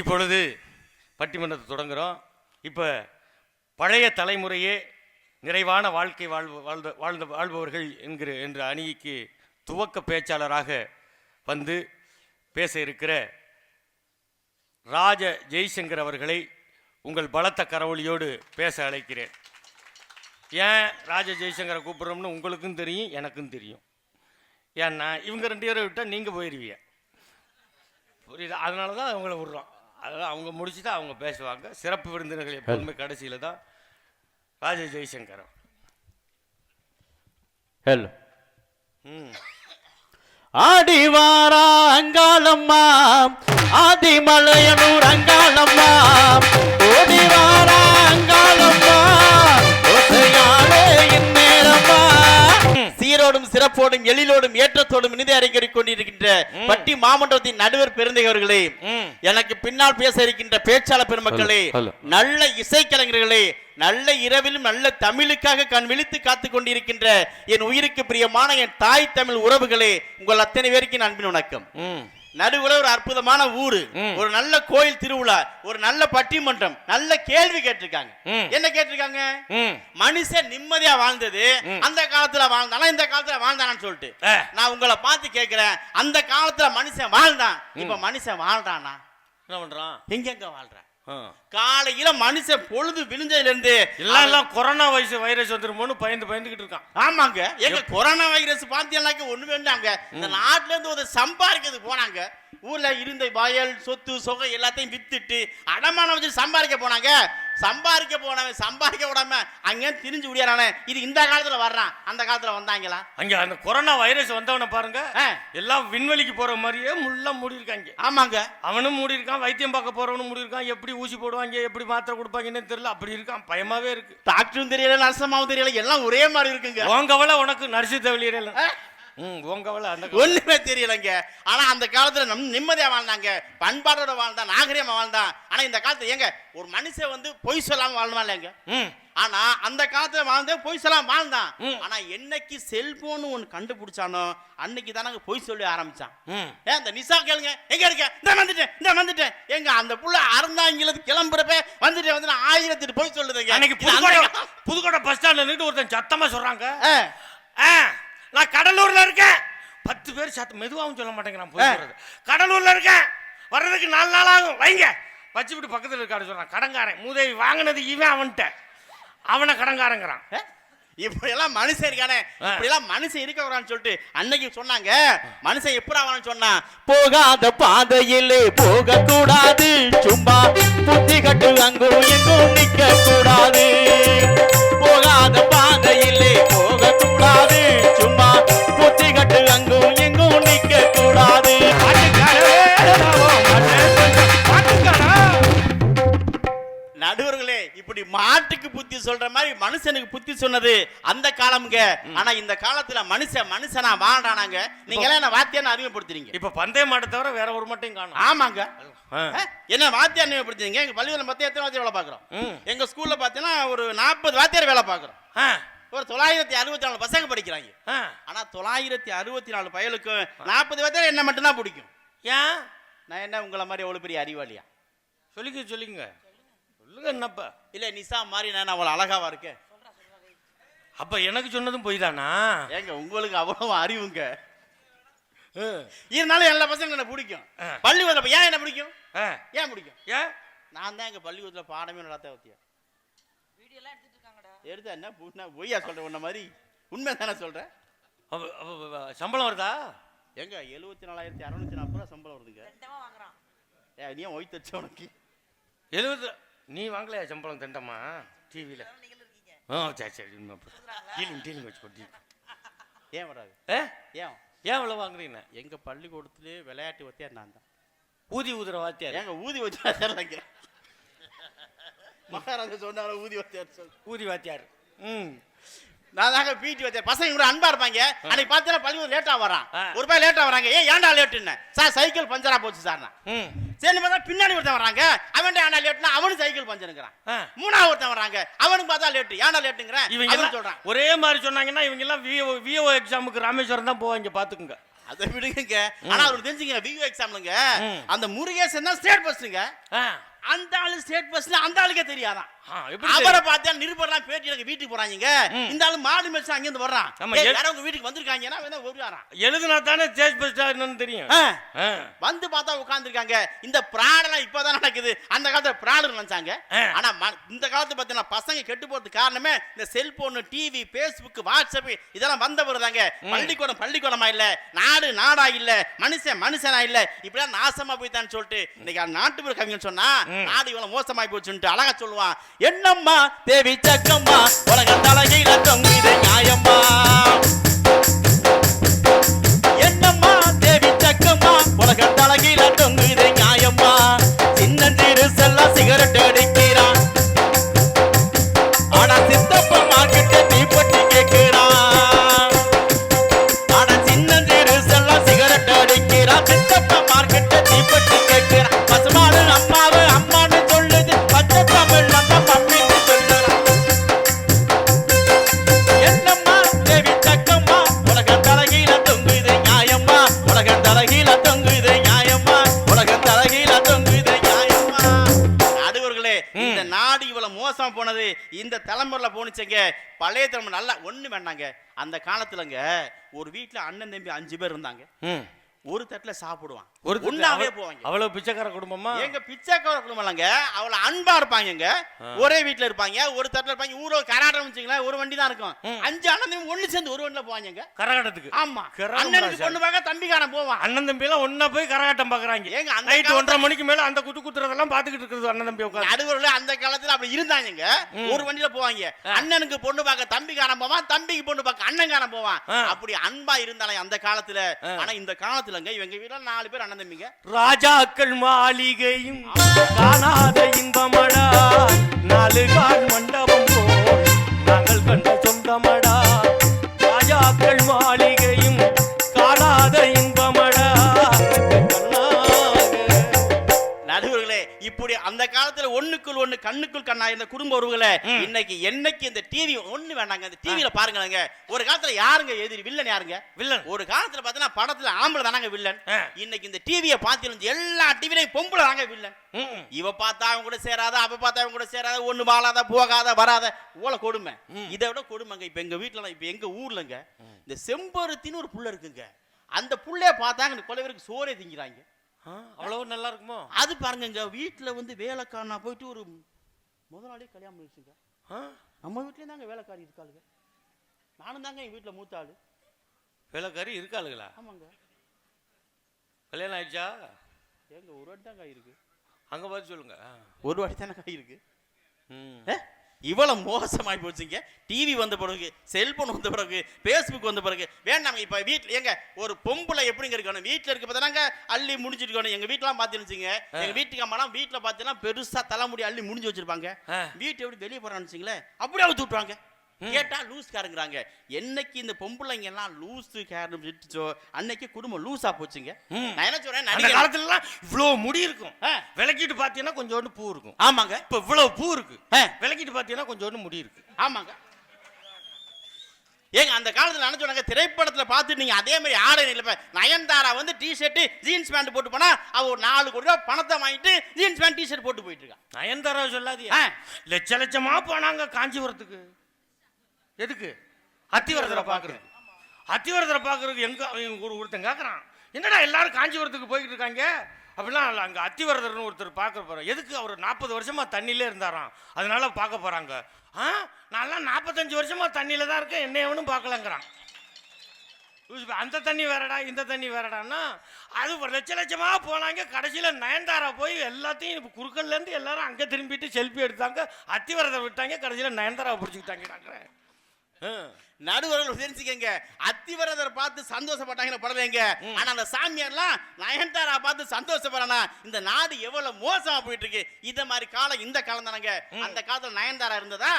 இப்பொழுது பட்டிமன்றத்தை தொடங்குகிறோம் இப்போ பழைய தலைமுறையே நிறைவான வாழ்க்கை வாழ்வு வாழ்ந்த வாழ்ந்த வாழ்பவர்கள் என்கிற என்ற அணிக்கு துவக்க பேச்சாளராக வந்து பேச இருக்கிற ராஜ ஜெய்சங்கர் அவர்களை உங்கள் பலத்த கரவொலியோடு பேச அழைக்கிறேன். ஏன் ராஜ ஜெய்சங்கரை கூப்பிட்றோம்னு உங்களுக்கும் தெரியும் எனக்கும் தெரியும். ஏன்னா இவங்க ரெண்டு பேரை விட்டால் நீங்கள் போயிடுவீங்க புரியுது? அதனால தான் அவங்கள விடுறோம். அதெல்லாம் அவங்க முடிச்சுட்டு அவங்க பேசுவாங்க. சிறப்பு விருந்தினர்கள் எப்போதுமே கடைசியில் தான் ராஜ ஜெய்சங்கர். ஹலோ. ம். ஆடிவாரா அங்காளம்மா ஆதிமலையனூர் அங்காளம்மா ஓடிவாரா சிறப்போடும் எழிலோடும் ஏற்றத்தோடும் இனிதை அறிஞர் கொண்டிருக்கின்ற பட்டி மாமன்றத்தின் நடுவர் பெருந்தகர்களே ம். எனக்கு பின்னால் பேச இருக்கின்ற பேச்சாளர் பெருமக்களே. நல்ல இசைக்கலைஞர்களே நல்ல இரவிலும் நல்ல தமிழுக்காக கண் விழித்து காத்து கொண்டிருக்கின்ற என் உயிருக்கு பிரியமான என் தாய் தமிழ் உறவுகளே உங்கள் அத்தனை பேருக்கு அன்பின் வணக்கம். நடுவுல ஒரு அற்புதமான ஊரு. ஒரு நல்ல கோயில் திருவிழா ஒரு நல்ல பட்டிமன்றம் நல்ல கேள்வி கேட்டிருக்காங்க. என்ன கேட்டிருக்காங்க? மனுஷன் நிம்மதியா வாழ்ந்தது. அந்த காலத்துல வாழ்ந்தானா இந்த காலத்துல வாழ்ந்தானான்னு சொல்லிட்டு. நான் உங்களை பார்த்து கேட்கிறேன். அந்த காலத்துல மனுஷன் வாழ்ந்தான். இப்ப மனுஷன் வாழ்றானா? என்ன பண்ணுறான் எங்கெங்க வாழ்றான் காலையில மனுஷன் பொழுது விழுந்ததுல இருந்து எல்லாம் எல்லாம் கொரோனா வைரஸ் வைரஸ் வந்துருமோன்னு பயந்து பயந்துக்கிட்டு இருக்கான். ஆமாங்க. எங்க கொரோனா வைரஸ் பாத்தீங்கன்னாக்க ஒண்ணு வேண்டாங்க. இந்த நாட்டுல இருந்து ஒரு சம்பாதிக்கிறது போனாங்க. ஊர்ல இருந்த வயல் சொத்து சொகை எல்லாத்தையும் வித்துட்டு அடமானம் வச்சு சம்பாதிக்க போனாங்க. சம்பாதிக்க போனவன் சம்பாதிக்க விடாம அங்கே திரிஞ்சு விடியாரானே இது இந்த காலத்துல வர்றான். அந்த காலத்துல வந்தாங்களா? அங்க அந்த கொரோனா வைரஸ் வந்தவனை பாருங்க. எல்லாம் விண்வெளிக்கு போற மாதிரியே முள்ள மூடி இருக்காங்க ஆமாங்க. அவனும் மூடி இருக்கான் வைத்தியம் பார்க்க போறவனும் மூடி இருக்கான் எப்படி ஊசி போடுவாங்க எப்படி மாத்திரை கொடுப்பாங்கன்னு தெரியல. அப்படி இருக்கான் பயமாவே இருக்கு. டாக்டரும் தெரியல நர்சமாவும் தெரியல எல்லாம் ஒரே மாதிரி இருக்குங்க. உங்கவள உனக்கு நரிசி தவளியல ம் உங்கவள அந்த கவலை. ஒண்ணுமே தெரியலங்க. ஆனா அந்த காலத்துல நம் நிம்மதியா வாழ்ந்தாங்க. பண்பாடோட வாழ்ந்தான் நாகரிகமா வாழ்ந்தான். ஆனா இந்த காலத்துல ஏங்க ஒரு மனுஷன் வந்து பொய் சொல்லாம வாழணுமா இல்லைங்க? ஆனா அந்த காலத்துல வாழ்ந்தே பொய் சொல்லாம வாழ்ந்தான். ஆனா என்னைக்கு செல்போன் ஒன்னு கண்டுபிடிச்சானோ அன்னைக்கு தானங்க பொய் சொல்லி ஆரம்பிச்சான். ஏன் இந்த நிசா கேளுங்க. எங்க இருக்க? இந்த வந்துட்டேன் இந்த வந்துட்டேன். எங்க அந்த புள்ள அறந்தாங்கிலது கிளம்புறப்ப வந்துட்டேன் வந்து நான் ஆயிரத்தி பொய் சொல்லுதுங்க. அன்னைக்கு அந்த புதுக்கோட்டை பஸ் ஸ்டாண்ட்ல நின்று ஒருத்தன் சத்தமா சொல்றாங்க. நான் கடலூர்ல இருக்கேன். பத்து பேர் சத்தம் மெதுவாகவும் சொல்ல மாட்டேங்கிறான். சொல்றது. கடலூர்ல இருக்கேன். வர்றதுக்கு நாலு நாள் ஆகும். வைங்க. வச்சு விட்டு பக்கத்துல இருக்காரு சொல்றான். கடங்காரன். மூதேவி வாங்கினது இவன் அவன்கிட்ட. அவனை கடங்காரங்கிறான். ஆ? இப்படி எல்லாம் மனுஷன் இருக்கானே. ஆ. இப்படி எல்லாம் மனுஷன் இருக்க வரான்னு சொல்லிட்டு அன்னைக்கு சொன்னாங்க. மனுஷன் எப்படி ஆவான்னு சொன்னா போகாத பாதையிலே போக கூடாது சும்மா புத்தி கட்டு அங்கும் எங்கும் நிக்க கூடாது போகாத பாதையிலே போக கூடாது சும்மா புத்தி கட்டு அங்கும் எங்கும் நிக்க கூடாது. நடுவர்களே இப்படி மாட்டுக்கு புத்தி சொல்ற மாதிரி மனுஷனுக்கு புத்தி சொன்னது அந்த காலம்ங்க. ஆனா இந்த காலத்துல மனுஷன் மனுஷனா வாழ்றானாங்க. நீங்க எல்லாம் என்ன வாத்தியான்னு அறிமுகப்படுத்துறீங்க இப்ப பந்தய மாட்டை தவிர வேற ஒரு மட்டும் காணும். ஆமாங்க. என்ன வாத்தியார் அறிமுகப்படுத்துறீங்க எங்க பள்ளிக்கூடம் பத்தி எத்தனை வாத்தியார் வேலை பாக்குறோம் ம். எங்க ஸ்கூல்ல பாத்தீங்கன்னா ஒரு நாற்பது வாத்தியார் வேலை பாக்குறோம் ஆ, ஒரு தொள்ளாயிரத்தி அறுபத்தி நாலு பசங்க படிக்கிறாங்க. ஆனா தொள்ளாயிரத்தி அறுபத்தி நாலு பயலுக்கு நாற்பது வாத்தியார் என்ன மட்டும்தான் பிடிக்கும்? ஏன்? நான் என்ன உங்களை மாதிரி எவ்வளவு பெரிய அறிவாளியா? சொல்லிக்க சொல்லிங்க சொல்லுங்க என்னப்பா? இல்ல நிசா மாதிரி நான் அவ்வளவு அழகாவா இருக்கேன்? அப்ப எனக்கு சொன்னதும் பொய் தானா ஏங்க உங்களுக்கு அவ்வளவு அறிவுங்க. இருந்தாலும் எல்லா பசங்களும் என்ன பிடிக்கும். பள்ளிக்கூடத்துல ஏன் என்ன பிடிக்கும். ஏன் பிடிக்கும்? ஏன்? நான் தான் எங்க பள்ளிக்கூடத்துல பாடமே நடத்த வத்தியா? எடுத்தா என்ன நான் பொய்யா சொல்றேன் உன்ன மாதிரி? உண்மை தானே அப்ப சம்பளம் வருதா? எங்க எழுபத்தி நாலாயிரத்தி அறுநூத்தி நாற்பது ரூபா சம்பளம் வருதுங்க. ஏ நீ ஏன் ஒய்த்து வச்ச உனக்கு? எழுபது நீ வாங்கலையா சம்பளம் தண்டமா? டிவியில் ஆ சரி சரி டீலிங் டீலிங் வச்சு கொட்டி ஏன் வராது? ஏ? ஏன்? ஏன் இவ்வளோ வாங்குறீங்க? எங்க பள்ளிக்கூடத்திலே விளையாட்டு வத்தியா நான் தான். ஊதி ஊதுற வாத்தியார். ஏங்க ஊதி வச்சா தெரியலங்க. மகாராஜா சொன்னாங்க ஊதி வத்தியார் ஊதி வாத்தியார். ம். நான் தாங்க பிடி வச்சேன் பசங்க கூட அன்பா இருப்பாங்க. அன்னைக்கு பார்த்தீங்கன்னா பள்ளிக்கூடம் லேட்டா வரான். ஒரு ரூபாய் லேட்டா வராங்க. ஏன் ஏன்டா லேட்டுன்னு சார் சைக்கிள் பஞ்சரா போச்சு சார் ம். சரி பார்த்தா பின்னாடி ஒருத்தன் வராங்க. அவன் ஏன்டா லேட்டுனா அவனும் சைக்கிள் பஞ்சருங்கிறான். மூணாவது ஒருத்தன் வராங்க. அவனுக்கு பார்த்தா லேட்டு ஏன்டா லேட்டுங்கிறேன் இவங்க சொல்றான். ஒரே மாதிரி சொன்னாங்கன்னா இவங்க எல்லாம் விஓ விஓ எக்ஸாமுக்கு ராமேஸ்வரம் தான் போவாங்க பார்த்துக்குங்க. அதை விடுங்க ஆனா அவர் தெரிஞ்சுங்க வியூ எக்ஸாம்லங்க. அந்த முருகேசன் தான் ஸ்டேட் ஃபர்ஸ்ட்ங்க ஆ, அந்த ஆளு ஸ்டேட் ஃபர்ஸ்ட்ல அந்த ஆளுக்கே தெரியாதான். அவரை? பார்த்தா நிருபர்லாம் பேட்டி எனக்கு வீட்டுக்கு போறாங்க. இந்த ஆளு மாடு மேய்ச்சி அங்க இருந்து வர்றான். ஆமா, ஏய், எல்- யாரோ உங்க வீட்டுக்கு வந்திருக்காங்கன்னா வருவாராம். எழுதுனா தானே ஸ்டேஜ் பெஸ்டா என்னன்னு தெரியும்? வந்து பார்த்தா உட்கார்ந்திருக்காங்க. இந்த பிராடெல்லாம் இப்பதான் நடக்குது. அந்த காலத்துல பிராடு நினைச்சாங்க. ஆனா இந்த காலத்து பார்த்தீங்கன்னா பசங்க கெட்டு போறதுக்கு காரணமே இந்த செல்போன் டிவி பேஸ்புக் வாட்ஸ்அப் இதெல்லாம் வந்த தாங்க. பள்ளிக்கூடம் பள்ளிக்கூடமா இல்ல. நாடு நாடா இல்ல. மனுஷன் மனுஷனா இல்ல. இப்படிலாம் நாசமா போய்த்தான்னு சொல்லிட்டு. இன்னைக்கு நாட்டுப்புற கவிஞன் சொன்னா ம். நாடு இவ்வளவு மோசமாய் போச்சுன்ட்டு அழகா சொல்லுவான் என்னம்மா தேவி சக்கம்மா உலக தலையில தொங்குது நியாயம்மா. என்னம்மா தேவி சக்கம்மா உலக தலையில தொங்குது நியாயம்மா? சின்னஞ்சிறு செல்ல சிகரெட் அடிக்க நல்லா ஒன்று வேண்டாங்க அந்த காலத்துலங்க ஒரு வீட்டில் அண்ணன் தம்பி அஞ்சு பேர் இருந்தாங்க ம். ஒரு தட்டுல சாப்பிடுவான். ஒரு அவ- போவாங்க. அவ்வளவு பிச்சைக்கார குடும்பமா? எங்க பிச்சைக்கார குடும்பம்லங்க அவள அன்பா இருப்பாங்கங்க ஒரே வீட்ல இருப்பாங்க ஒரு தட்டுல இருப்பாங்க. ஊரோ கராட்டம் வச்சுங்களேன் ஒரு வண்டி தான் இருக்கும். அஞ்சு அண்ணன் ஒண்ணு சேர்ந்து ஒரு வண்டில போவாங்க கரகாட்டத்துக்கு. ஆமா. அண்ணனுக்கு. பொண்ணு பார்க்க தம்பிக்காரன் போவான். அண்ணன் தம்பி எல்லாம் ஒன்னா போய் கரகாட்டம் பாக்குறாங்க. ஏங்க அந்த நைட் காலத்துல- ஒன்றரை மணிக்கு மேல அந்த குத்து குத்துறதெல்லாம் பாத்துக்கிட்டு இருக்கிறது அண்ணன் தம்பி உட்காந்து நடுவர்களே அந்த காலத்துல அப்படி இருந்தாங்க ஒரு வண்டியில போவாங்க. அண்ணனுக்கு பொண்ணு பார்க்க தம்பிக்காரன் போவான் தம்பிக்கு பொண்ணு பார்க்க அண்ணன்காரன் போவான். ஆ. அப்படி அன்பா இருந்தாலும் அந்த காலத்துல. ஆனா இந்த காலத்துலங்க இவங்க வீட்டில் நாலு பேர் அண்ணன் தம்பிங்க. ராஜாக்கள் மாளிகையும் காணாத இன்பமடா. நாலு கால் மண்டபம் போல் நாங்கள் கண்ட சொந்தமடா. ராஜாக்கள் மாளிகை இப்படி அந்த காலத்துல ஒண்ணுக்குள் ஒண்ணு கண்ணுக்குள் கண்ணா இருந்த குடும்ப உறவுகளே இன்னைக்கு என்னைக்கு இந்த டிவி ஒண்ணு வேண்டாங்க இந்த டிவில பாருங்களேங்க. ஒரு காலத்துல யாருங்க எதிரி? வில்லன் யாருங்க? வில்லன். ஒரு காலத்துல பார்த்தீங்கன்னா படத்துல ஆம்பளை தானாங்க வில்லன். இன்னைக்கு இந்த டிவியை பார்த்து எல்லா டிவிலையும் பொம்பளை தாங்க வில்லன். இவ பார்த்தா அவன் கூட சேராத அவ பார்த்தா அவன் கூட சேராத ஒண்ணு வாழாத போகாத வராத. ஓல கொடுமை. இதை விட கொடுமைங்க. இப்ப எங்க வீட்டுல இப்ப எங்க ஊர்லங்க இந்த செம்பருத்தின்னு ஒரு புள்ள இருக்குங்க. அந்த புள்ளைய பார்த்தாங்க இந்த கொலைவருக்கு சோறே திங்கிறாங்க. அவ்வளவு நல்லா இருக்குமோ அது பாருங்கங்க வீட்டுல வந்து வேலைக்காரனா போயிட்டு ஒரு முதலாளியே கல்யாணம் பண்ணிச்சுங்க ஆ, நம்ம வீட்லயும் தாங்க வேலைக்காரி இருக்காளுங்க. நானும் தாங்க எங்க வீட்டுல மூத்த ஆளு. வேலைக்காரி இருக்காளுங்களா? ஆமாங்க. கல்யாணம் ஆயிடுச்சா? ஏங்க ஒரு வாட்டி தாங்க இருக்கு அங்க பார்த்து சொல்லுங்க. ஒரு வாட்டி தானே இருக்கு ம். இவ்வளவு மோசமாயி போச்சுங்க. டிவி வந்த பிறகு செல்போன் வந்த பிறகு ஃபேஸ்புக் வந்த பிறகு வேண்டாம் இப்ப வீட்ல எங்க ஒரு பொம்பளை எப்படிங்க இருக்கணும்? வீட்ல இருக்க பார்த்தா அள்ளி முடிஞ்சிட்டு இருக்கணும் எங்க வீட்டுலாம் பாத்துருந்துச்சுங்க. எங்க வீட்டுக்கு அம்மாலாம் வீட்டுல பார்த்தீங்கன்னா பெருசா தலைமுடி அள்ளி முடிஞ்சு வச்சிருப்பாங்க. வீட்டை எப்படி வெளியே போறான்னு வச்சுங்களேன் அப்படியே அவுத்து கேட்டா லூஸ்காரங்கிறாங்க என்னைக்கு இந்த பொம்பளைங்க எல்லாம் லூஸ் கேர்னு விட்டுச்சோ அன்னைக்கு குடும்பம் லூஸா போச்சுங்க. நான் என்ன சொல்றேன்? அந்த காலத்துல எல்லாம் இவ்வளவு முடி இருக்கும். விளக்கிட்டு பாத்தீங்கன்னா கொஞ்சோண்டு பூ இருக்கும். ஆமாங்க. இப்ப இவ்வளவு பூ இருக்கு. விளக்கிட்டு பாத்தீங்கன்னா கொஞ்சோண்டு முடி இருக்கு. ஆமாங்க. ஏங்க அந்த காலத்துல நினைச்சோங்க திரைப்படத்துல பார்த்து நீங்க அதே மாதிரி ஆடை நிலைப்ப நயன்தாரா வந்து டி ஷர்ட் ஜீன்ஸ் பேண்ட் போட்டு போனா அவ ஒரு நாலு கோடி ரூபாய் பணத்தை வாங்கிட்டு ஜீன்ஸ் பேண்ட் டி ஷர்ட் போட்டு போயிட்டு இருக்கா. நயன்தாரா சொல்லாதியா. லட்ச லட்சமா போனாங்க காஞ்சிபுரத்துக்கு. எதுக்கு? அத்திவரதரை பார்க்குறது. அத்திவரதரை பார்க்குறதுக்கு எங்கே ஒரு ஒருத்தன் கேட்குறான் என்னடா எல்லாரும் காஞ்சிபுரத்துக்கு போய்கிட்டு இருக்காங்க? அப்படிலாம் அங்கே அத்திவரதர்னு ஒருத்தர் பார்க்க போகிறோம் எதுக்கு? அவர் நாற்பது வருஷமாக தண்ணியிலே இருந்தாராம். அதனால பார்க்க போகிறாங்க ஆ? நான்லாம் நாற்பத்தஞ்சு வருஷமாக தண்ணியில் தான் இருக்கேன். என்ன எவனும் பார்க்கலங்கிறான். அந்த தண்ணி வேறடா இந்த தண்ணி வேறடான்னா அது ஒரு லட்ச லட்சமாக போனாங்க. கடைசியில் நயன்தாரா போய் எல்லாத்தையும் இப்போ குறுக்கல்லேருந்து எல்லாரும் அங்கே திரும்பிட்டு செல்ஃபி எடுத்தாங்க. அத்திவரதை விட்டாங்க. கடைசியில் நயன்தாரா பிடிச்சிக்கிட்டாங்க. நடுவர்கள் தெரிஞ்சுக்கங்க அத்திவரதர் பார்த்து சந்தோஷப்பட்டாங்கன்னு படலைங்க ஆனா அந்த சாமியார்லாம் நயன்தாரா பார்த்து சந்தோஷப்படுறானா? இந்த நாடு எவ்வளவு மோசமா போயிட்டு இருக்கு இந்த மாதிரி காலம் இந்த காலம் தானங்க. அந்த காலத்துல நயன்தாரா இருந்ததா?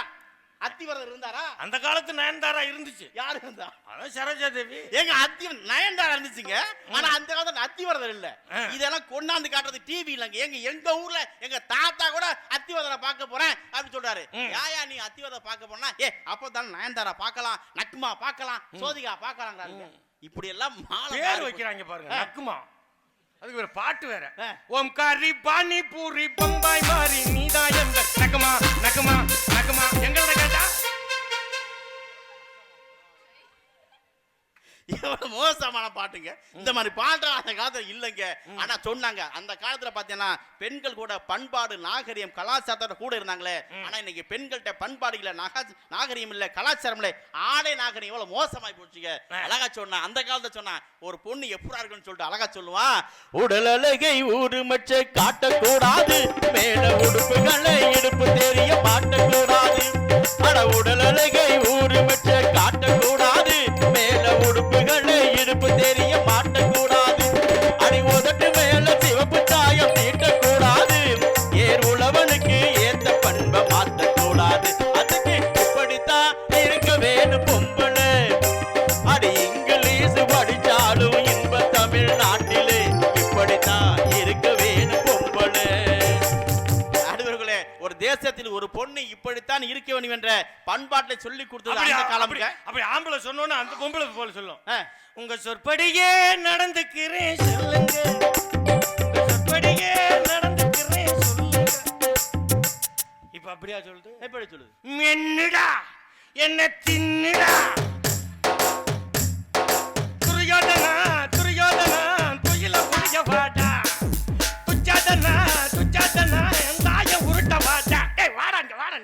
அத்திவரதர் இருந்தாரா? அந்த காலத்து நயன்தாரா இருந்துச்சு. யாரு இருந்தா? அதான் சரோஜா தேவி. ஏங்க அத்தி நயன்தாரா இருந்துச்சுங்க. ஆனா அந்த காலத்துல அத்திவரதர் இல்ல. இதெல்லாம் கொண்டாந்து காட்டுறது டிவி இல்லங்க. எங்க எங்க ஊர்ல எங்க தாத்தா கூட அத்திவரதரை பார்க்க போறேன் அப்படி சொல்றாரு. யாயா நீ அத்திவரதரை பார்க்க போனா ஏ அப்பதான் நயன்தாரா பார்க்கலாம் நக்மா பார்க்கலாம் சோதிகா பார்க்கலாங்கிறாங்க இப்படி எல்லாம் பேர் வைக்கிறாங்க பாருங்க நக்குமா அதுக்கு ஒரு பாட்டு வேற. ஓம் காரி பானி பூரி பம்பாய் மாறி நீதான் எந்த நக்குமா நக்குமா நக்குமா எங்கள்கிட்ட கேட்டா எவ்வளவு மோசமான பாட்டுங்க. இந்த மாதிரி பாட்டு அந்த காலத்துல இல்லைங்க. ஆனா சொன்னாங்க அந்த காலத்துல பாத்தீங்கன்னா பெண்கள் கூட பண்பாடு நாகரிகம் கலாச்சாரத்தோட கூட இருந்தாங்களே. ஆனா இன்னைக்கு பெண்கள்கிட்ட பண்பாடு இல்ல நாகா- நாகரிகம் இல்ல கலாச்சாரம் இல்ல ஆடை நாகரிகம் எவ்வளவு மோசமாய் போச்சுங்க. அழகா சொன்னா அந்த காலத்துல சொன்னா ஒரு பொண்ணு எப்படா இருக்குன்னு சொல்லிட்டு அழகா சொல்லுவான் உடல் அழகை ஊருமச்ச காட்டக்கூடாது மேல உடுப்புகளை இடுப்பு தெரிய மாட்டக்கூடாது அட உடல் அழகை ஊருமச்ச காட்டக்கூடாது மேல உடுப்புகளை இடுப்பு தெரிய இப்படித்தான் இருக்க வேண்டும் என்ற பண்பாட்டை சொல்லி கொடுத்தது அந்த காலம்ங்க அப்படி ஆம்பளை சொன்னோன்னு அந்த பொம்பளை போல சொல்லும். உங்க சொற்படியே நடந்துக்கிறேன் சொல்லுங்க. சொற்படியே நடந்துக்கிறேன் சொல்லுங்க. இப்ப அப்படியா சொல்லுது எப்படி சொல்லுது? மென்னுடா. என்ன தின்னுடா. துரியோதனா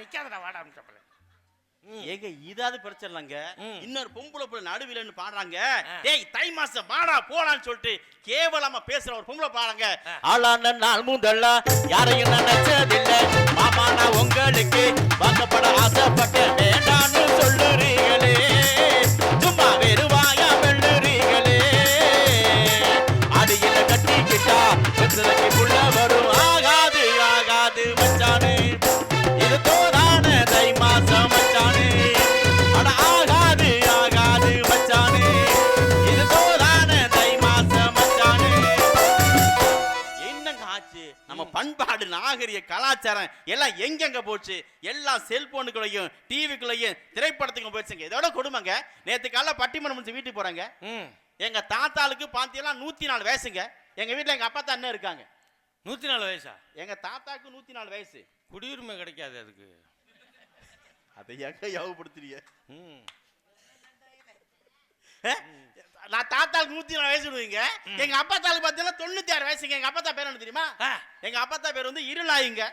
நிக்காதடா வாடா சொல்றேன் ஏங்க இதாவது பிரச்சனை இல்லைங்க ம். இன்னொரு பொம்பளை புள்ள நடுவிலன்னு பாடுறாங்க. டேய் தை மாசம் பாடா போடான்னு சொல்லிட்டு கேவலமா பேசுற ஒரு பொம்பளை பாடுறாங்க. ஆளான நாள் முதல்ல யாரையும் நினைச்சதில்ல மாமா நான் உங்களுக்கு வாக்கப்பட ஆசைப்பட்ட கலாச்சாரம் எல்லாம் எங்கெங்க போச்சு? எல்லாம் செல்போனுக்குள்ளேயும் டிவிக்குள்ளேயும் திரைப்படத்துக்கும் போச்சுங்க இதோட கொடுமைங்க. நேத்து காலைல பட்டிமன்றம் முடிச்சு வீட்டுக்கு போறாங்க. எங்க தாத்தாளுக்கு பாத்தீங்கன்னா நூத்தி நாலு வயசுங்க. எங்க வீட்ல எங்க அப்பா தான் இருக்காங்க. நூத்தி நாலு வயசா? எங்க தாத்தாக்கு நூத்தி நாலு வயசு. குடியுரிமை கிடைக்காது அதுக்கு. அதை எங்க யோகப்படுத்துறீங்க? ம். நான் தாத்தாளுக்கு நூத்தி நாலு வயசு விடுவீங்க எங்க அப்பா தாளுக்கு பாத்தீங்கன்னா தொண்ணூத்தி ஆறு வயசுங்க. எங்க அப்பா தான் பேர் என்ன தெரியுமா? எங்க அப்பா தான் பேர் வந்து இருளாயிங்க.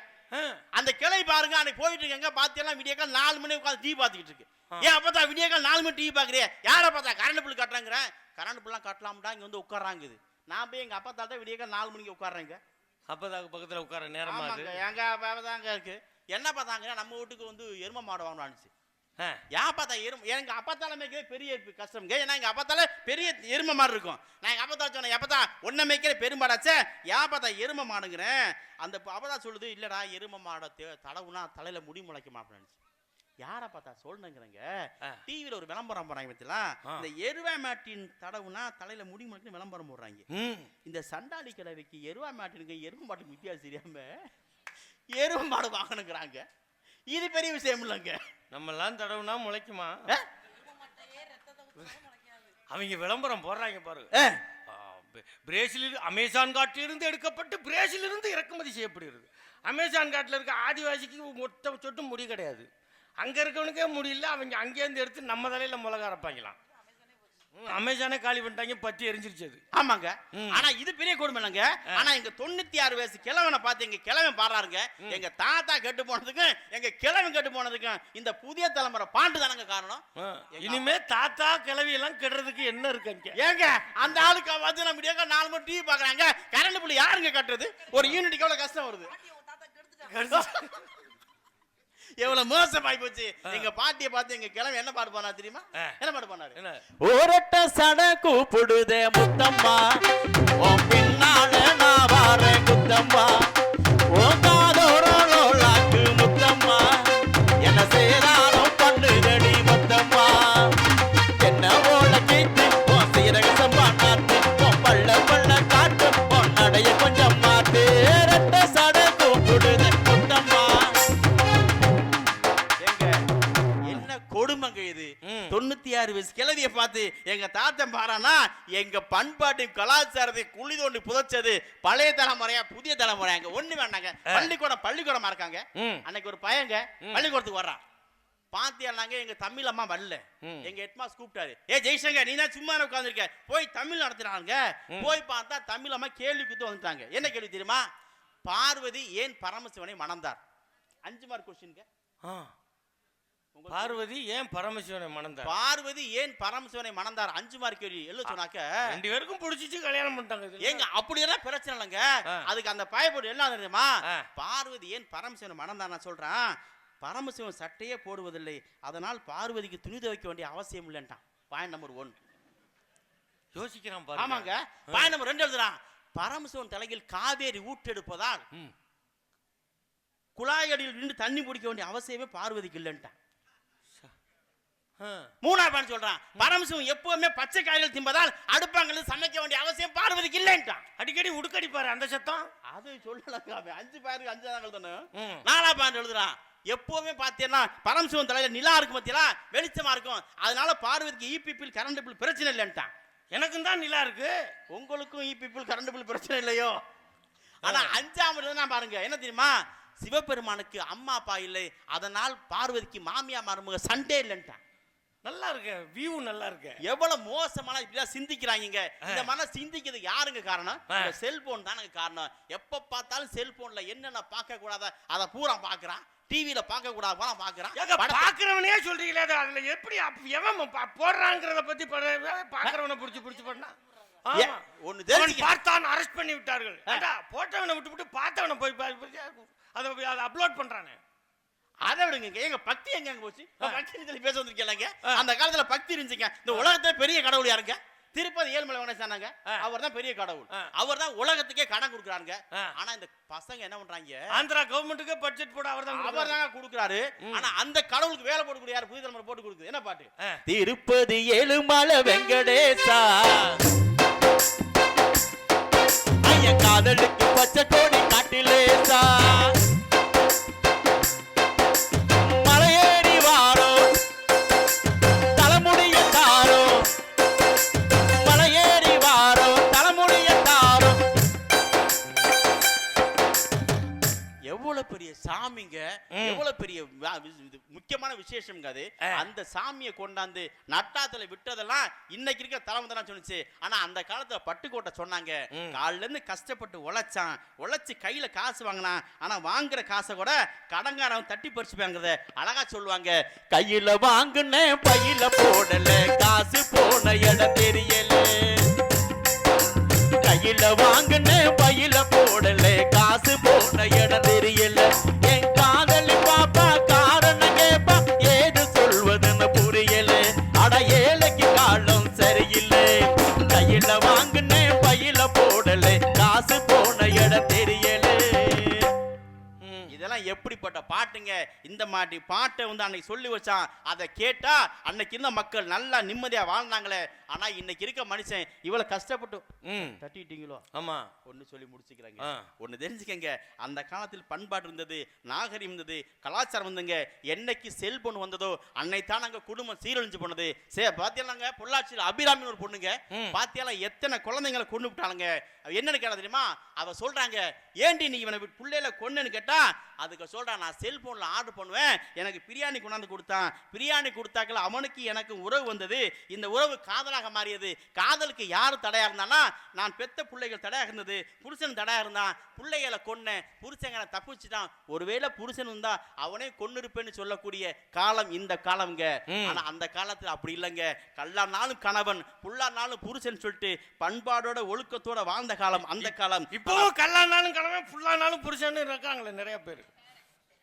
அந்த கிளை பாருங்க அன்னைக்கு போயிட்டு இருக்கங்க பாத்தீங்கன்னா விடியக்கால் நாலு மணி உட்காந்து டிவி பார்த்துக்கிட்டு இருக்கு. ஏன் அப்பா தான் விடியக்கால் நாலு மணி டிவி பாக்குறிய யாரை பார்த்தா? கரண்ட் பில் கட்டுறாங்கிறேன் கரண்ட் பில்லாம் கட்டலாம்டா இங்க வந்து உட்காராங்க இது. நான் போய் எங்க அப்பா தாத்தா விடியக்கால் நாலு மணிக்கு உட்காடுறேங்க அப்பதாக்கு பக்கத்துல உட்கார நேரமா எங்க அப்பா தாங்க இருக்கு. என்ன பார்த்தாங்க நம்ம வீட்டுக்கு வந்து எரும மாடு வாங்கணும்னு ஏன் பார்த்தா எரும எங்க அப்பா தலை மேய்க்கவே பெரிய கஷ்டம்ங்க ஏன்னா எங்க அப்பா தலை பெரிய எரும மாடு இருக்கும். நான் எங்க அப்பா தலை சொன்னேன் எப்பத்தா ஒன்ன மேய்க்கிற பெரும்பாடாச்சே ஏன் பார்த்தா எரும மாடுங்கிறேன் அந்த அப்பதா சொல்லுது இல்லடா எரும மாடை தடவுனா தலையில முடி முளைக்க மாட்டேன்னு யாரை பார்த்தா சொல்லுங்கிறங்க ஆ. டிவியில் ஒரு விளம்பரம் போடுறாங்க பத்திலாம். இந்த எருவா மாட்டின் தடவுனா தலையில முடி முளைக்க விளம்பரம் போடுறாங்க. இந்த சண்டாளி கிழவிக்கு எருவா மாட்டினுக்கு எருமை மாட்டுக்கு வித்தியாசம் தெரியாம எருமை மாடு வாங்கணுங்கிறாங்க. இது பெரிய விஷயம் இல்லைங்க. நம்மெல்லாம் தடவுனா முளைக்குமா? அவங்க விளம்பரம் போடுறாங்க பாரு. ஆ, ஆ, பி- பிரேசிலில் அமேசான் காட்டிலிருந்து எடுக்கப்பட்டு பிரேசிலிருந்து இறக்குமதி செய்யப்படுகிறது. அமேசான் காட்டில் இருக்க ஆதிவாசிக்கு மொத்த சொட்டு முடி கிடையாது. அங்க இருக்கவனுக்கே முடியல அவங்க அங்கேருந்து எடுத்து நம்ம தலையில மிளகா அரைப்பாங்களாம் அமேசானே காலி பண்ணிட்டாங்க பத்தி எரிஞ்சிருச்சு அது. ஆமாங்க. ஆனா இது பெரிய கொடுமை இல்லைங்க. ஆனா எங்க தொண்ணூத்தி ஆறு வயசு கிழவனை பார்த்து எங்க கிழவன் பாடுறாருங்க. எங்க தாத்தா கெட்டு போனதுக்கும் எங்க கிழவன் கெட்டு போனதுக்கும் இந்த புதிய தலைமுறை பாண்டு தானங்க காரணம் இனிமே தாத்தா கிளவி எல்லாம் கெடுறதுக்கு என்ன இருக்கு அங்க ஏங்க அந்த ஆளுக்கு வந்து நம்ம இடையே நாலு மணி டிவி பாக்குறாங்க கரண்ட் பில் யாருங்க கட்டுறது? ஒரு யூனிட்டுக்கு எவ்வளவு கஷ்டம் வருது? எவ்வளவு மோசமாயி போச்சு எங்க பாட்டியை பார்த்து எங்க கிழமை என்ன பாடு பண்ணா தெரியுமா. என்ன பாடு பண்ணாரு ஓரட்ட சட கூப்பிடுதே முத்தம்மா பின்னால நான் வாரேன் குத்தம்மா கொடுமைங்க இது. தொண்ணூத்தி ஆறு வயசு கிழவி கேள்வியை பார்த்து எங்க தாத்தன் பாரானா எங்க பண்பாட்டையும் கலாச்சாரத்தையும் குழி தோண்டி புதைச்சது பழைய தலைமுறையா புதிய தலைமுறையாங்க. ஒண்ணு வேண்டாங்க. பள்ளிக்கூடம் பள்ளிக்கூடமா இருக்காங்க. அன்னைக்கு ஒரு பையங்க பள்ளிக்கூடத்துக்கு வர்றான். பாத்தியாங்க எங்க தமிழ் அம்மா வரல. எங்க ஹெட்மாஸ் கூப்பிட்டாரு. ஏ ஜெய்சங்கர் நீ தான் சும்மா உட்காந்துருக்க போய் தமிழ் நடத்துறாங்க போய் பார்த்தா தமிழ் அம்மா கேள்வி குத்து வந்துட்டாங்க. என்ன கேள்வி தெரியுமா? பார்வதி ஏன் பரமசிவனை மணந்தார்? அஞ்சு மார்க் கொஸ்டின்ங்க ஆ. பார்வதி ஏன் பரமசிவனை மணந்தார்? பார்வதி ஏன் பரமசிவனை மணந்தார்? அஞ்சு மார்க் கேள்வி. எழுத சொன்னாக்க ரெண்டு பேருக்கும் பிடிச்சிச்சு கல்யாணம் பண்ணிட்டாங்க. ஏங்க அப்படியெல்லாம் பிரச்சனை இல்லைங்க. அதுக்கு அந்த பயப்படு என்ன தெரியுமா. பார்வதி ஏன் பரமசிவனை மணந்தார் நான் சொல்றேன். பரமசிவன் சட்டையே போடுவதில்லை. அதனால் பார்வதிக்கு துணி துவைக்க வேண்டிய அவசியம் இல்லைன்ட்டான். பாயிண்ட் நம்பர் ஒன் யோசிக்கிறான் ஆமாங்க. பாயிண்ட் நம்பர் ரெண்டு எழுதுறான். பரமசிவன் தலையில் காவேரி ஊற்றெடுப்பதால் ம். குழாயடியில் நின்று தண்ணி பிடிக்க வேண்டிய அவசியமே பார்வதிக்கு இல்லைன்ட்டான். மூணாவது பாயிண்ட் சொல்றான். பரமசிவன் எப்பவுமே பச்சை காய்கள் தின்பதால் அடுப்பாங்கல்ல சமைக்க வேண்டிய அவசியம் பார்வதிக்கு இல்லைன்ட்டான். அடிக்கடி உடுக்கடிப்பாரு அந்த சத்தம். அது அவன். அஞ்சு பேருக்கு அஞ்சு தாங்கள் தானே. ம். நாலா பாயிண்ட் எழுதுறான். எப்பவுமே பார்த்தீங்கன்னா பரமசிவன் தலையில நிலா இருக்கும் பத்தியா? வெளிச்சமா இருக்கும். அதனால பார்வதிக்கு இபி பில் கரண்ட் பில் பிரச்சனை இல்லைன்ட்டான். எனக்கும் தான் நிலா இருக்கு. உங்களுக்கும் இபி பில் கரண்ட் பில் பிரச்சனை இல்லையோ? ஆனா அஞ்சாம் நான் பாருங்க. என்ன தெரியுமா? சிவபெருமானுக்கு அம்மா அப்பா இல்லை. அதனால் பார்வதிக்கு மாமியா மருமக சண்டே இல்லைன்ட்டான். நல்லா இருக்கு வியூ நல்லா இருக்கு. எவ்வளவு மோசமான இப்படிலாம் சிந்திக்கிறாங்க இந்த மாதிரி சிந்திக்கிறதுக்கு யாருங்க காரணம்? செல்போன் தானங்க காரணம். எப்ப பார்த்தாலும் செல்போன்ல என்னென்ன பார்க்க கூடாத அதை பூரா பார்க்கறான். டிவியில பார்க்க கூடாத ஏங்க படத்தை- பாக்குறவனே சொல்றீங்களே அது அதுல எப்படி எவன் போடுறாங்கிறத பத்தி பாக்குறவனை புடிச்சு புடிச்சு பண்ணா அவன் தெரிஞ்சுக்க பார்த்தான் அரெஸ்ட் பண்ணி விட்டார்கள். போட்டவனை விட்டு விட்டு பார்த்தவனை போய் அதை அப்லோட் பண்றானே. அதை விடுங்க எங்க பக்தி எங்க போச்சு. பக்தி சொல்லி பேச வந்திருக்கீங்க. அந்த காலத்துல பக்தி இருந்துச்சுங்க. இந்த உலகத்துல பெரிய கடவுள் யாருங்க? திருப்பதி ஏழுமலை கணேசனாங்க. அவர் தான் பெரிய கடவுள். அவர் தான் உலகத்துக்கே கடன் கொடுக்குறாங்க. ஆனா இந்த பசங்க என்ன பண்றாங்க? ஆந்திரா கவர்மெண்ட்டுக்கு பட்ஜெட் போட அவர் தான் அவர் தாங்க கொடுக்குறாரு. ஆனா அந்த கடவுளுக்கு வேலை போட்டு கொடுக்குறாரு புதிய தலைமுறை போட்டு கொடுக்குது. என்ன பாட்டு. திருப்பதி ஏழுமலை வெங்கடேசா. ஐய காதலுக்கு பச்சை கோடி காட்டிலேசா. சாமிங்க. எவ்வளவு பெரிய முக்கியமான விசேஷம்ங்க அது. அந்த சாமியை கொண்டாந்து நட்டாத்துல விட்டதெல்லாம் இன்னைக்கு இருக்க தலைமை தான் சொன்னுச்சு ஆனா அந்த காலத்துல பட்டுக்கோட்டை சொன்னாங்க. காலைல இருந்து கஷ்டப்பட்டு உழைச்சான். உழைச்சு கையில காசு வாங்கினான். ஆனா வாங்குற காசை கூட கடங்காரன் தட்டி பறிச்சுப்பாங்கிறத அழகா சொல்லுவாங்க. கையில வாங்குன பையில போடல. காசு போன இடம் தெரியல. கையில வாங்குன பையில போடல. காசு போன இடம் தெரியல. என் பாட்டுங்க. இந்த மாட்டி பாட்டை வந்து அன்னைக்கு சொல்லி வச்சான் அதை கேட்டா அன்னைக்கு இருந்த மக்கள் நல்லா நிம்மதியா வாழ்ந்தாங்களே. ஆனா இன்னைக்கு இருக்க மனுஷன் இவ்வளவு கஷ்டப்பட்டு ம். தட்டிட்டீங்களோ? ஆமா. ஒன்னு சொல்லி முடிச்சுக்கிறாங்க. ஆ. ஒன்னு தெரிஞ்சுக்கங்க. அந்த காலத்தில் பண்பாடு இருந்தது நாகரிகம் இருந்தது கலாச்சாரம் இருந்ததுங்க. என்னைக்கு செல்போன் வந்ததோ அன்னைத்தான் அங்க குடும்பம் சீரழிஞ்சு போனது. சே பாத்தியாலாங்க பொள்ளாச்சியில் அபிராமி ஒரு பொண்ணுங்க. ம். பாத்தியால எத்தனை குழந்தைங்களை கொண்டு விட்டாளுங்க. என்னன்னு கேட்டா தெரியுமா? அவ சொல்றாங்க ஏண்டி நீ இவனை புள்ளையில கொன்னுன்னு கேட்டா அதுக்கு சொல்றான் நான் செல்போன்ல ஆர்டர் பண்ணுவேன். எனக்கு பிரியாணி கொண்டாந்து கொடுத்தான். பிரியாணி கொடுத்தாக்கல அவனுக்கு எனக்கு உறவு வந்தது. இந்த உறவு காதலாக மாறியது. காதலுக்கு யாரு தடையா இருந்தானா நான் பெத்த பிள்ளைகள் தடையாக இருந்தது. புருஷன் தடையா இருந்தான். பிள்ளைகளை கொன்னேன். புருஷங்களை தப்பிச்சுட்டான். ஒருவேளை புருஷன் இருந்தா அவனே கொன்னிருப்பேன்னு சொல்லக்கூடிய காலம் இந்த காலம்ங்க. ஆனா அந்த காலத்துல அப்படி இல்லைங்க. கல்லானாலும் கணவன் புல்லானாலும் புருஷன் சொல்லிட்டு பண்பாடோட ஒழுக்கத்தோட வாழ்ந்த காலம் அந்த காலம். இப்பவும் கல்லானாலும் கிழமை ஃபுல்லானாலும் புருஷன்னு இருக்காங்களே நிறைய பேர்.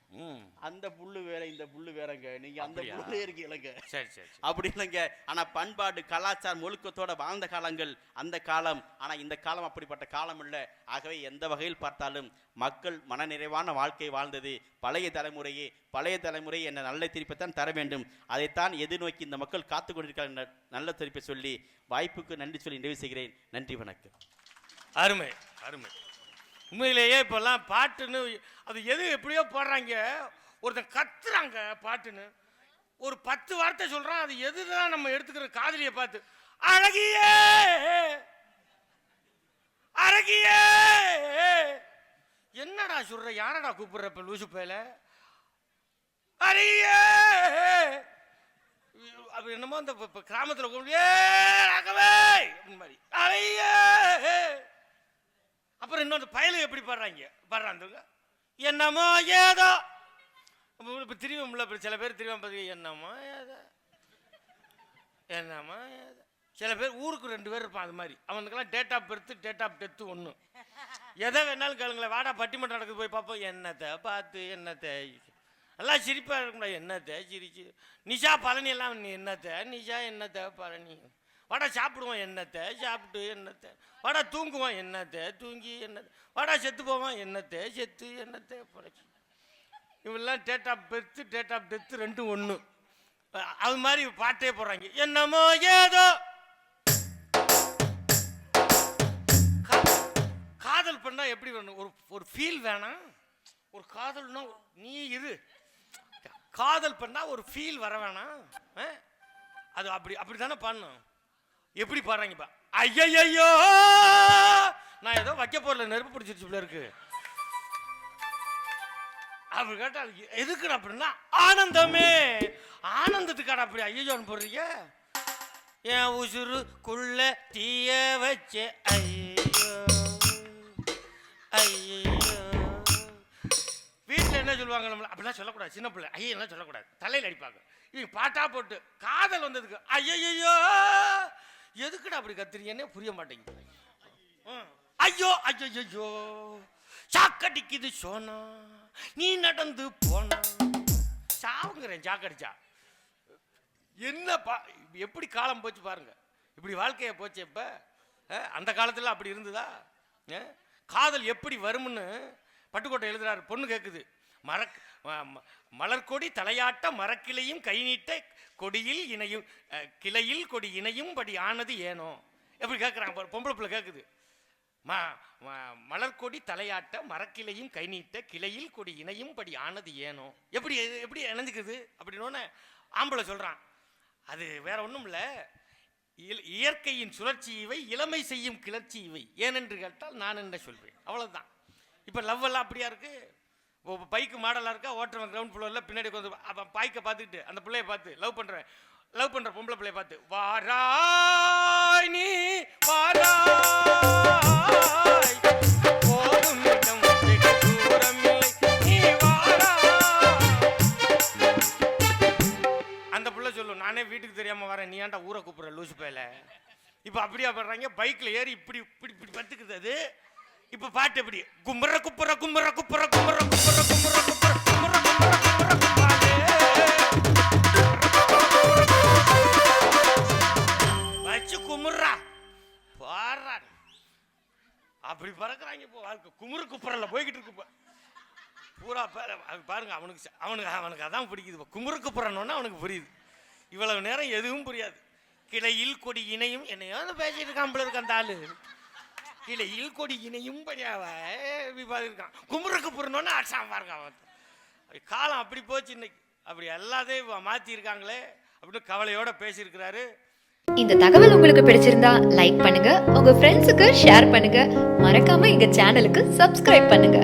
ம். அந்த புல்லு வேற இந்த புல்லு வேறங்க. நீங்க அந்த? புல்லே இருக்கீங்களங்க. சரி சரி சரி. அப்படி இல்லைங்க ஆனா பண்பாடு கலாச்சாரம் ஒழுக்கத்தோட வாழ்ந்த காலங்கள் அந்த காலம். ஆனா இந்த காலம் அப்படிப்பட்ட காலம் இல்ல. ஆகவே எந்த வகையில் பார்த்தாலும் மக்கள் மனநிறைவான வாழ்க்கை வாழ்ந்தது. பழைய தலைமுறையே பழைய தலைமுறை என்ன நல்ல திருப்பைத்தான் தர வேண்டும். அதைத்தான் எதிர்நோக்கி இந்த மக்கள் காத்து கொண்டிருக்கிறார் என்ற நல்ல திருப்பை சொல்லி வாய்ப்புக்கு நன்றி சொல்லி நிறைவு செய்கிறேன். நன்றி வணக்கம். அருமை அருமை. உண்மையிலேயே இப்போல்லாம் பாட்டுன்னு அது எது எப்படியோ போடுறாங்க. ஒருத்தன் கத்துறாங்க பாட்டுன்னு. ஒரு பத்து வார்த்தை சொல்கிறான் அது எது தான் நம்ம எடுத்துக்கிற காதலியை பார்த்து அழகியே! அழகியே! என்னடா சொல்ற யாரடா கூப்பிடுற இப்போ லூசு பேல அழகியே! அப்படி என்னமோ அந்த கிராமத்தில் கூப்பிடுவே கிராமத்துல ராகவே! அப்படின்னு மாதிரி. அழகியே! அப்புறம் இன்னொரு பயலு எப்படி பாடுறாங்க? பாடுறாங்க என்னமோ ஏதோ. இப்போ திரும்பல இப்போ சில பேர் திரும்ப பார்த்து என்னமோ ஏதோ. என்னமோ ஏதோ. சில பேர் ஊருக்கு ரெண்டு பேர் இருப்பான் அது மாதிரி. அவனுக்கெல்லாம் date of birth date of death ஒன்று எதை வேணாலும் கேளுங்களேன் வாடா பட்டிமன்றம் நடக்குது போய் பார்ப்போம் என்னத்தை பார்த்து என்னத்தை? எல்லாம் சிரிப்பாக இருக்கும்டா என்னத்தை சிரிச்சு. நிஷா பழனி எல்லாம் என்னத்தை? நிஷா என்னத்தை பழனி? வடை சாப்பிடுவோம் என்னத்தை? சாப்பிட்டு என்னத்தை? வடை தூங்குவோம் என்னத்தை? தூங்கி என்னத்தை? வடை செத்து போவோம் என்னத்தை? செத்து என்னத்தை? பிழைச்சி இவெல்லாம் date of birth date of death ரெண்டும் ஒன்று அது மாதிரி பாட்டே போடுறாங்க. என்னமோ ஏதோ. காதல் பண்ணால் எப்படி வேணும்? ஒரு ஒரு ஃபீல் வேணாம். ஒரு காதல்னா நீ இரு. காதல் பண்ணால் ஒரு ஃபீல் வர வேணாம். ஆ? அது அப்படி அப்படி தானே பண்ணும் எப்படி பாடுறாங்கப்பா ஐயையோ நான் ஏதோ வைக்க போறல நெருப்பு பிடிச்சிருச்சு இருக்கு. அப்படி கேட்டா அது அப்படின்னா ஆனந்தமே ஆனந்தத்துக்காடா அப்படி ஐயோன்னு போடுறீங்க? என் உசுருக்குள்ள தீய வச்சே ஐயோ ஐயோ வீட்டில் என்ன சொல்லுவாங்க நம்மள? அப்படிலாம் சொல்லக்கூடாது சின்ன பிள்ளை. ஐயோ எல்லாம் சொல்லக்கூடாது. தலையில் அடிப்பாங்க. இவங்க பாட்டா போட்டு காதல் வந்ததுக்கு ஐயோ எதுக்குடா அப்படி கத்துறீங்கன்னே புரிய மாட்டேங்குது. ஐயோ ஐயோ ஐயோ. சாக்கடிக்குது சோனா. நீ நடந்து போனா. சாவுங்கிறேன் சாக்கடிச்சா என்ன பா எப்படி காலம் போச்சு பாருங்க. இப்படி வாழ்க்கையை போச்சு இப்ப. அந்த காலத்தில் அப்படி இருந்ததா? காதல் எப்படி வரும்னு பட்டுக்கோட்டை எழுதுறாரு பொண்ணு கேட்குது மரக் மலர்கொடி தலையாட்ட மரக்கிளையும் கை நீட்ட கொடியில் இணையும் கிளையில் கொடி இணையும் படி ஆனது ஏனோ? எப்படி கேட்குறாங்க பொம்பளை பிள்ளை கேட்குது ம மலர்கொடி தலையாட்ட மரக்கிளையும் கை நீட்ட கிளையில் கொடி இணையும் படி ஆனது ஏனோ? எப்படி எப்படி இணைஞ்சுக்குது? அப்படின்னு ஆம்பளை சொல்கிறான் அது வேற ஒன்றும் இல்லை. இயல்- இயற்கையின் சுழற்சி இவை இளமை செய்யும் கிளர்ச்சி இவை. ஏனென்று கேட்டால் நான் என்ன சொல்வேன்? அவ்வளோதான் இப்போ லவ் எல்லாம் அப்படியா இருக்குது இப்போ பைக்கு மாடலாக இருக்கா ஓட்டுறவன் கிரவுண்ட் ஃப்ளோரில் பின்னாடி வந்து அப்போ பைக்கை பார்த்துக்கிட்டு அந்த பிள்ளைய பார்த்து லவ் பண்ணுறேன் லவ் பண்ணுற பொம்பளை பிள்ளைய பார்த்து வாராய் நீ வாராய் போகும் அந்த புள்ள சொல்லும் நானே வீட்டுக்கு தெரியாமல் வரேன் நீ ஏன்டா ஊரை கூப்பிடுற லூசு பேல இப்போ அப்படியா பண்ணுறாங்க பைக்கில் ஏறி இப்படி இப்படி இப்படி பத்துக்குது அது. இப்ப பாட்டு எப்படி? கும்புற குப்புற கும்புற குப்புற கும்புற குப்புற கும்புற குப்புற கும்புற கும்புற கும்புற வச்சு குமுறா. பாடுறா. அப்படி பறக்குறாங்க இப்போ வாழ்க்கை. குமுறு குப்புறல போய்கிட்டு இருக்கு பூரா பேர பாருங்க அவனுக்கு அவனுக்கு அவனுக்கு அதான் பிடிக்குது இப்போ. குமுறுக்கு அவனுக்கு புரியுது. இவ்வளவு நேரம் எதுவும் புரியாது. கிளையில் கொடி இணையும் என்னையோ பேசிட்டு இருக்கான் போல அந்த ஆளு. கிளையில் கொடி இணையும் படியாவ இருக்கான் குமுறுக்கு புறணுன்னு அடிச்சான் பாருங்க அவன் காலம் அப்படி போச்சு இன்னைக்கு. அப்படி எல்லாத்தையும் மாத்தி இருக்காங்களே அப்படின்னு கவலையோட பேசியிருக்கிறாரு. இந்த தகவல் உங்களுக்கு பிடிச்சிருந்தா லைக் பண்ணுங்க. உங்க ஃப்ரெண்ட்ஸுக்கு ஷேர் பண்ணுங்க. மறக்காம எங்க சேனலுக்கு சப்ஸ்கிரைப் பண்ணுங்க.